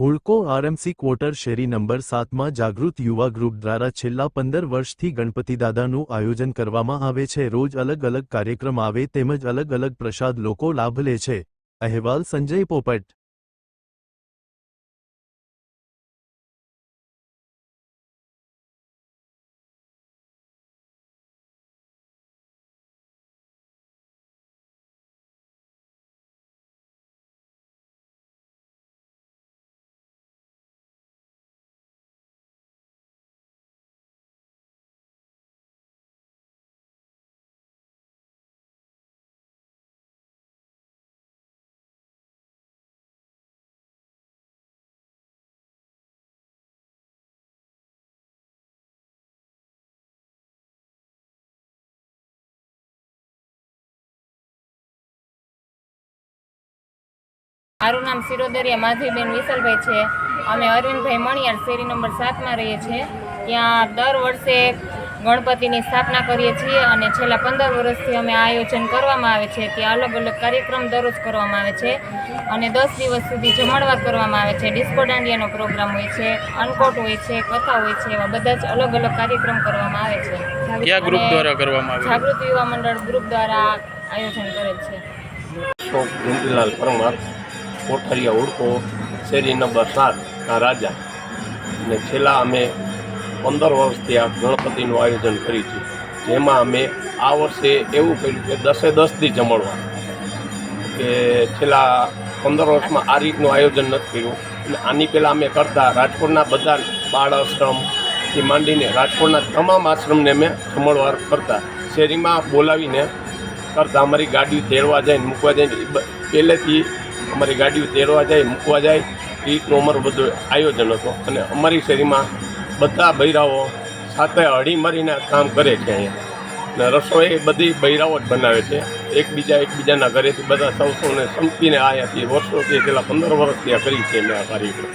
હુડકો RMC quarter શેરી number સાતમાં જાગૃત યુવા ગ્રુપ દ્વારા છેલ્લા પંદર વર્ષથી ગણપતિદાદાનું આયોજન કરવામાં આવે છે. રોજ અલગ અલગ કાર્યક્રમ આવે તેમજ અલગ અલગ પ્રસાદ લોકો લાભ લે છે. અહેવાલ સંજય પોપટ મારું નામ સિરોદરિયા માધવીબેન વિશલભાઈ છે. અમે અરવિંદભાઈ મણિયાર શેરી નંબર સાતમાં રહીએ છીએ. ત્યાં દર વર્ષે ગણપતિની સ્થાપના કરીએ છીએ અને છેલ્લા પંદર વર્ષથી અમે આ આયોજન કરવામાં આવે છે. ત્યાં અલગ અલગ કાર્યક્રમ દરરોજ કરવામાં આવે છે અને દસ દિવસ સુધી જમણવાર કરવામાં આવે છે. ડિસ્કો દાંડિયાનો પ્રોગ્રામ હોય છે અનકોટ હોય છે કથા હોય છે એવા બધા જ અલગ અલગ કાર્યક્રમ કરવામાં આવે છે. કયા ગ્રુપ અને દ્વારા કરવામાં આવે જાગૃત યુવા મંડળ ગ્રુપ દ્વારા આયોજન કરે છે. પરમાર. કોઠારીયા હુડકો શેરી નંબર સાત, ના રાજા. અને છેલ્લા અમે પંદર વર્ષથી આ ગણપતિનું આયોજન કરી છે. જેમાં અમે આ વર્ષે એવું કર્યું કે દસે દસથી જમણવા કે છેલ્લા પંદર વર્ષમાં આ રીતનું આયોજન નથી કર્યું. અને આની પહેલાં અમે કરતા રાજકોટના બધા બાળ આશ્રમથી માંડીને રાજકોટના તમામ આશ્રમને અમે જમણવાર કરતા. શેરીમાં બોલાવીને કરતાં, અમારી ગાડી તેડવા જાય મૂકવા ને બ- પહેલેથી અમારી ગાડીઓ તેડવા જાય, મૂકવા જાય, એ અમારું બધું આયોજન હતું. અને અમારી શેરીમાં બધા બૈરાઓ સાથે હળી મારીને કામ કરે છે અહીંયા. ને રસોઈ બધી બૈરાઓ જ બનાવે છે. એકબીજા એકબીજાના ઘરેથી બધા સૌ સૌને સંપીને આવ્યા છીએ વર્ષોથી છેલ્લા પંદર વર્ષથી આ કરી છે મેં આ કાર્યક્રમ.